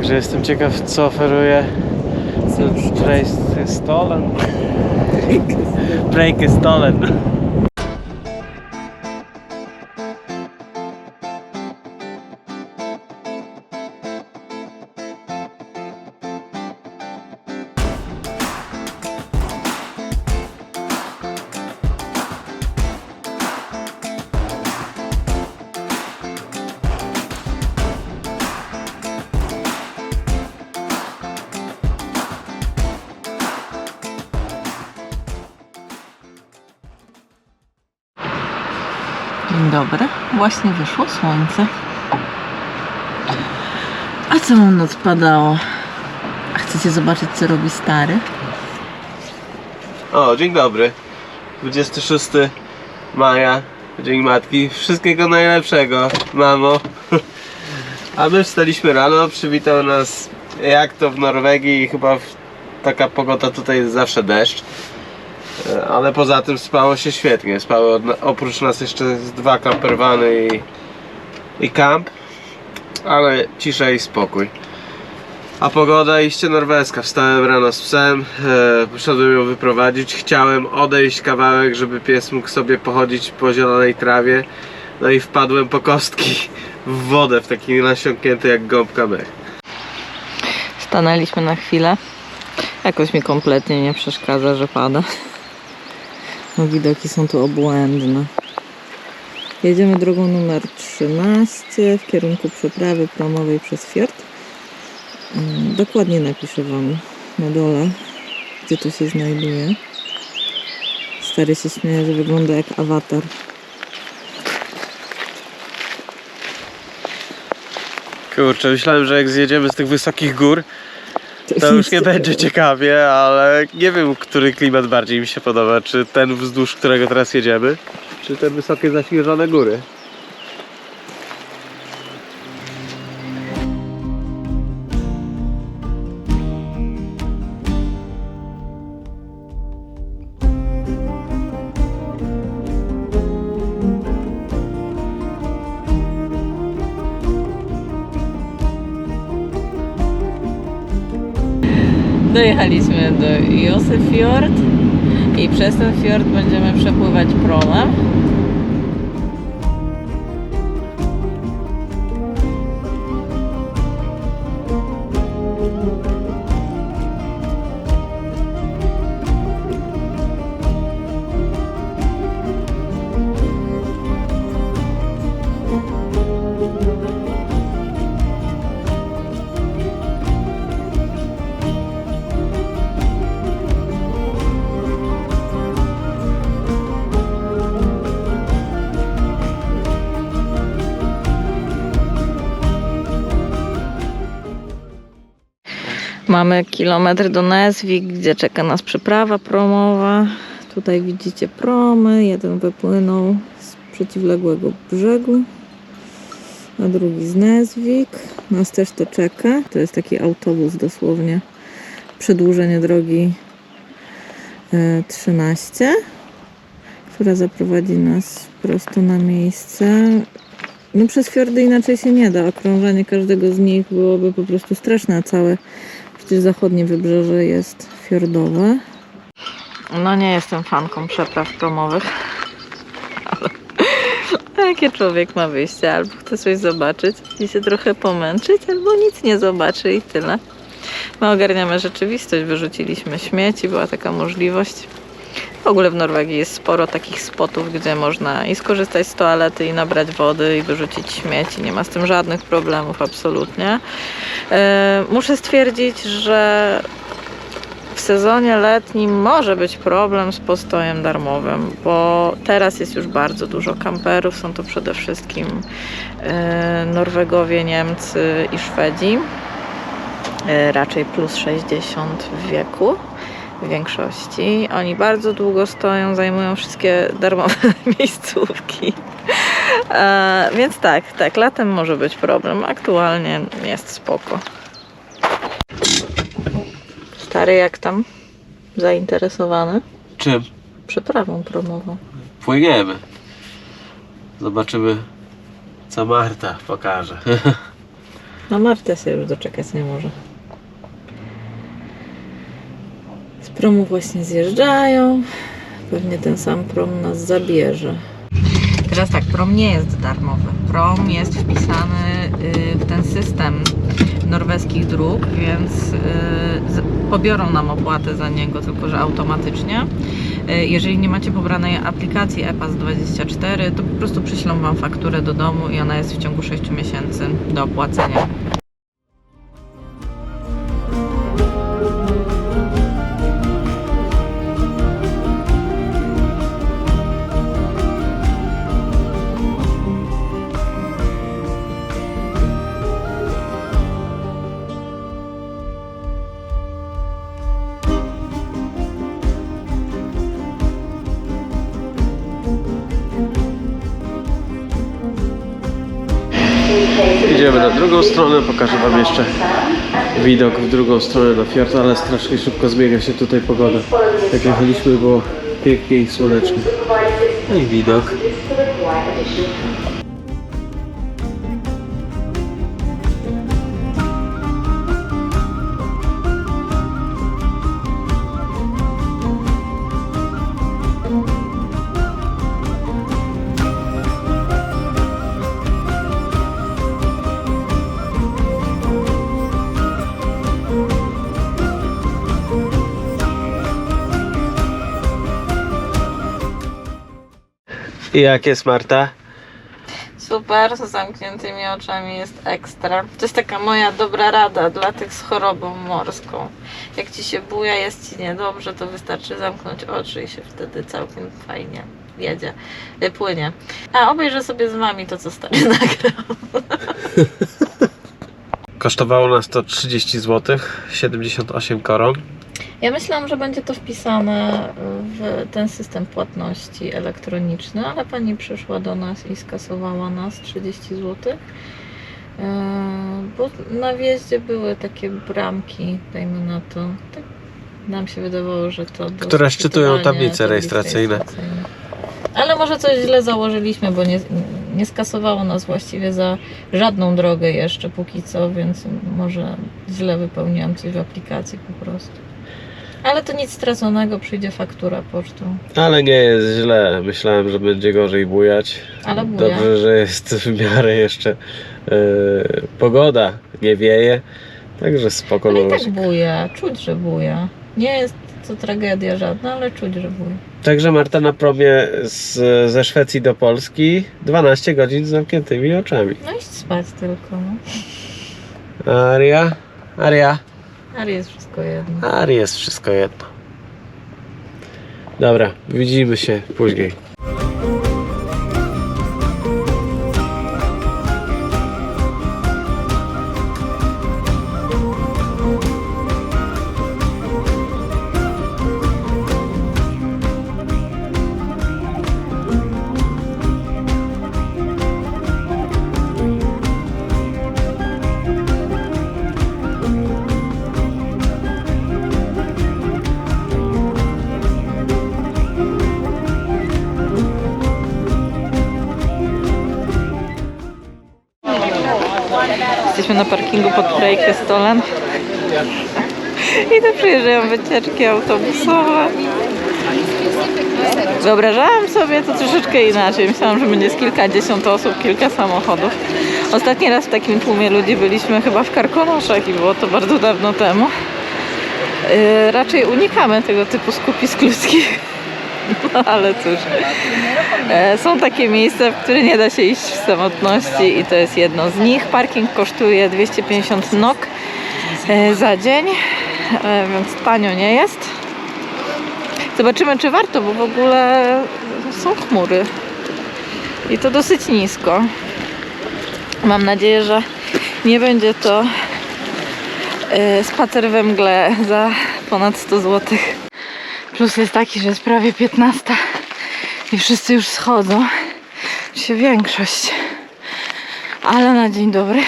Także jestem ciekaw, co oferuje Break Stolen. Dzień dobry. Właśnie wyszło słońce. A całą noc padało. A chcecie zobaczyć, co robi stary? O, dzień dobry. 26 maja, Dzień Matki. Wszystkiego najlepszego, mamo. A my wstaliśmy rano, przywitał nas jak to w Norwegii chyba taka pogoda tutaj jest zawsze deszcz. Ale poza tym spało się świetnie. Spały oprócz nas jeszcze dwa camperwany i, i kamp. Ale cisza i spokój. A pogoda iście norweska. Wstałem rano z psem, e, poszedłem ją wyprowadzić. Chciałem odejść kawałek, żeby pies mógł sobie pochodzić po zielonej trawie. No i wpadłem po kostki w wodę, w taki nasiąknięty jak gąbka mech. Stanęliśmy na chwilę. Jakoś mi kompletnie nie przeszkadza, że pada. No widoki są tu obłędne. Jedziemy drogą numer 13 w kierunku przeprawy promowej przez fiord. Mm, Dokładnie napiszę Wam na dole, gdzie to się znajduje. Stary się śmieje, że wygląda jak awatar. Kurczę, myślałem, że jak zjedziemy z tych wysokich gór, to już nie będzie ciekawie, ale nie wiem, który klimat bardziej mi się podoba. Czy ten wzdłuż którego teraz jedziemy, czy te wysokie, zaśnieżone góry. Dojechaliśmy do Josefjord i przez ten fiord będziemy przepływać promem. Mamy kilometr do Nesvik, gdzie czeka nas przeprawa promowa. Tutaj widzicie promy. Jeden wypłynął z przeciwległego brzegu, a drugi z Nesvik. Nas też to czeka. To jest taki autobus dosłownie. Przedłużenie drogi e, 13, która zaprowadzi nas prosto na miejsce. No przez fiordy inaczej się nie da. Okrążanie każdego z nich byłoby po prostu straszne, a całe Przecież zachodnie wybrzeże jest fiordowe. No nie jestem fanką przepraw promowych. Ale jakie człowiek ma wyjście? Albo chce coś zobaczyć i się trochę pomęczyć, albo nic nie zobaczy i tyle. My ogarniamy rzeczywistość, wyrzuciliśmy śmieci, była taka możliwość. W ogóle w Norwegii jest sporo takich spotów, gdzie można i skorzystać z toalety, i nabrać wody, i wyrzucić śmieci. Nie ma z tym żadnych problemów, absolutnie. E, Muszę stwierdzić, że w sezonie letnim może być problem z postojem darmowym, bo teraz jest już bardzo dużo kamperów. Są to przede wszystkim e, Norwegowie, Niemcy i Szwedzi. E, Raczej plus 60 w wieku w większości. Oni bardzo długo stoją, zajmują wszystkie darmowe miejscówki. E, więc tak, tak, latem może być problem. Aktualnie jest spoko. Stary, jak tam? Zainteresowany? Czym? Przeprawą promową. Płyniemy. Zobaczymy, co Marta pokaże. Na Martę się już doczekać nie może. Z promu właśnie zjeżdżają. Pewnie ten sam prom nas zabierze. Teraz tak, prom nie jest darmowy. Prom jest wpisany y, w ten system norweskich dróg, więc y, pobiorą nam opłatę za niego, tylko że automatycznie. Y, Jeżeli nie macie pobranej aplikacji EPAS 24, to po prostu przyślą Wam fakturę do domu i ona jest w ciągu 6 miesięcy do opłacenia. Idziemy na drugą stronę, pokażę Wam jeszcze widok w drugą stronę na fiord, ale strasznie szybko zmienia się tutaj pogoda. Jak jechaliśmy było pięknie i słonecznie. No i widok. I jak jest Marta? Super, z zamkniętymi oczami jest ekstra. To jest taka moja dobra rada dla tych z chorobą morską. Jak ci się buja, jest ci niedobrze, to wystarczy zamknąć oczy i się wtedy całkiem fajnie jedzie, płynie. A obejrzę sobie z wami to, co stary nagrał. Kosztowało nas to 30 zł, 78 koron. Ja myślałam, że będzie to wpisane w ten system płatności elektroniczny, ale pani przyszła do nas i skasowała nas 30 zł. Bo na wjeździe były takie bramki, dajmy na to. Tak nam się wydawało, że to. Które szczytują tablice tablic rejestracyjne. Ale może coś źle założyliśmy, bo nie, nie skasowało nas właściwie za żadną drogę jeszcze póki co, więc może źle wypełniłam coś w aplikacji po prostu. Ale to nic straconego, przyjdzie faktura pocztą. Ale nie jest źle. Myślałem, że będzie gorzej bujać. Ale buja. Dobrze, że jest w miarę jeszcze e, pogoda, nie wieje. Także spoko Ale i tak buja, czuć, że buja. Nie jest to tragedia żadna, ale czuć, że buja. Także Marta na promie z, ze Szwecji do Polski 12 godzin z zamkniętymi oczami. No iść spać tylko, no. Aria? Aria? Ale jest wszystko jedno. Ari jest wszystko jedno. Dobra, widzimy się później. Na parkingu pod Preikestolen. I tu przyjeżdżają wycieczki autobusowe. Wyobrażałam sobie to troszeczkę inaczej. Myślałam, że będzie z kilkadziesiąt osób, kilka samochodów. Ostatni raz w takim tłumie ludzi byliśmy chyba w Karkonoszach i było to bardzo dawno temu. Yy, raczej unikamy tego typu skupisk ludzkich. No ale cóż. E, Są takie miejsca, w które nie da się iść w samotności i to jest jedno z nich. Parking kosztuje 250 NOK e, za dzień, e, więc tanio nie jest. Zobaczymy, czy warto, bo w ogóle są chmury i to dosyć nisko. Mam nadzieję, że nie będzie to spacer we mgle za ponad 100 zł. Plus jest taki, że jest prawie 15 i wszyscy już schodzą. Się większość. Ale na dzień dobry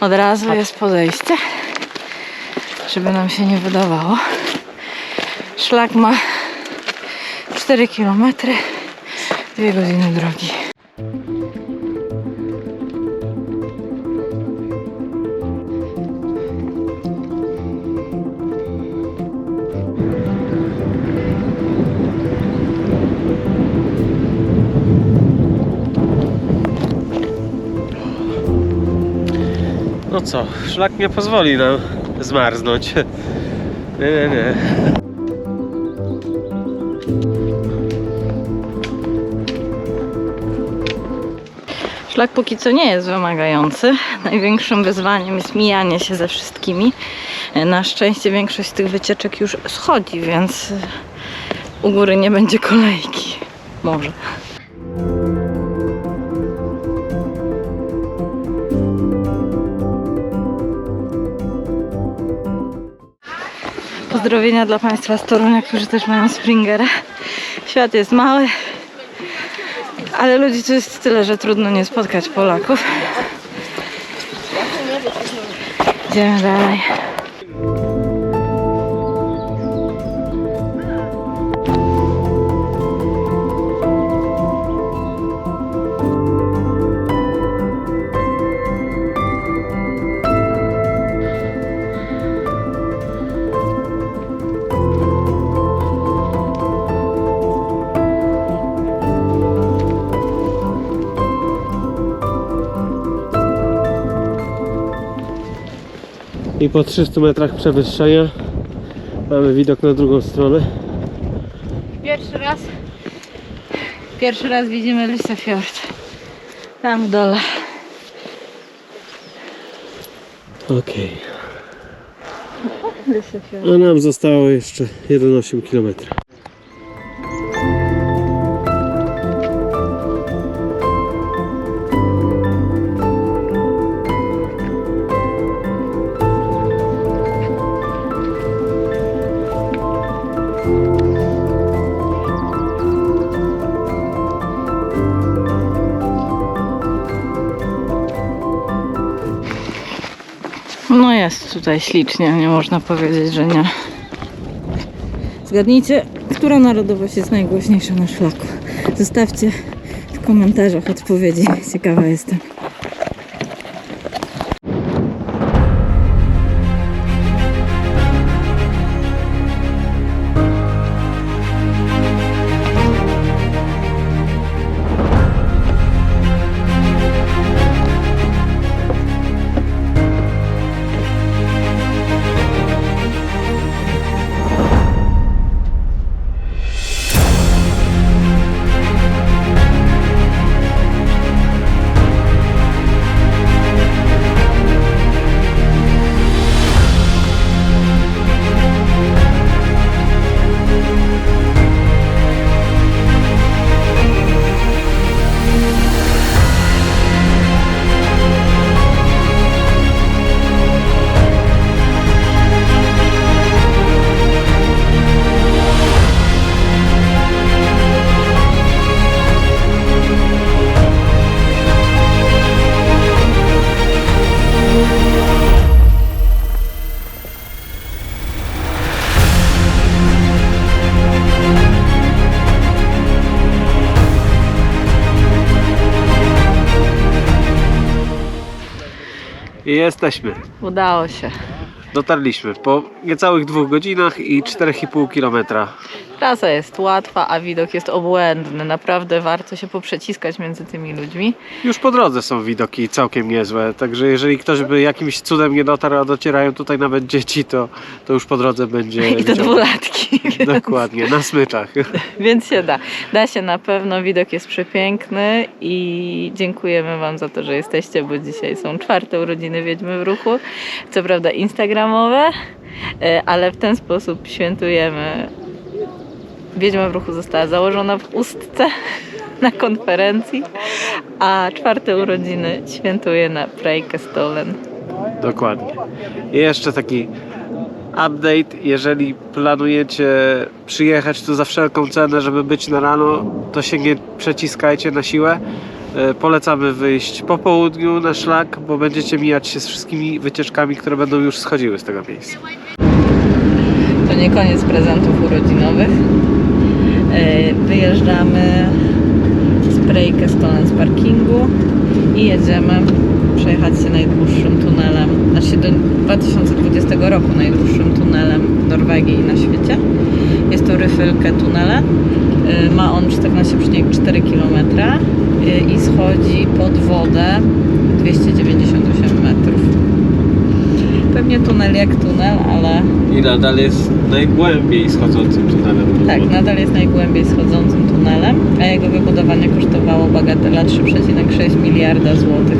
od razu jest podejście, żeby nam się nie wydawało. Szlak ma 4 km, 2 godziny drogi. No co, szlak nie pozwoli nam zmarznąć. Nie, nie, nie. Szlak póki co nie jest wymagający. Największym wyzwaniem jest mijanie się ze wszystkimi. Na szczęście większość z tych wycieczek już schodzi, więc u góry nie będzie kolejki. Może. Pozdrowienia dla Państwa z Torunia, którzy też mają Springera. Świat jest mały, ale ludzi tu jest tyle, że trudno nie spotkać Polaków. Idziemy dalej. I po 300 metrach przewyższenia mamy widok na drugą stronę. Pierwszy raz. Pierwszy raz widzimy Lysefjord. Tam w dole. Okej. A nam zostało jeszcze 1,8 km. Tutaj ślicznie, nie można powiedzieć, że nie. Zgadnijcie, która narodowość jest najgłośniejsza na szlaku. Zostawcie w komentarzach odpowiedzi. Ciekawa jestem. I jesteśmy. Udało się. Dotarliśmy po niecałych dwóch godzinach i 4,5 km. Trasa jest łatwa, a widok jest obłędny. Naprawdę warto się poprzeciskać między tymi ludźmi. Już po drodze są widoki całkiem niezłe, także jeżeli ktoś by jakimś cudem nie dotarł, a docierają tutaj nawet dzieci, to, to już po drodze będzie I to widział. dwulatki. Dokładnie, na smyczach. Więc się da. Da się na pewno, widok jest przepiękny i dziękujemy Wam za to, że jesteście, bo dzisiaj są czwarte urodziny Wiedźmy w Ruchu. Co prawda instagramowe, e, ale w ten sposób świętujemy. Wiedźma w Ruchu została założona w Ustce na konferencji, a czwarte urodziny świętuje na Preikestolen. Dokładnie. I jeszcze taki update, jeżeli planujecie przyjechać tu za wszelką cenę, żeby być na rano, to się nie przeciskajcie na siłę. E, Polecamy wyjść po południu na szlak, bo będziecie mijać się z wszystkimi wycieczkami, które będą już schodziły z tego miejsca. To nie koniec prezentów urodzinowych. E, Wyjeżdżamy z Preikestolen z parkingu i jedziemy przejechać się najdłuższym tunelem, znaczy do 2020 roku najdłuższym tunelem w Norwegii i na świecie. Jest to Ryfylke tunele. E, Ma on 14,4 km e, i schodzi pod wodę 298 metrów. Dokładnie tunel jak tunel, ale I nadal jest najgłębiej schodzącym tunelem. tak, nadal jest najgłębiej schodzącym tunelem, a jego wybudowanie kosztowało bagatela 3,6 miliarda złotych.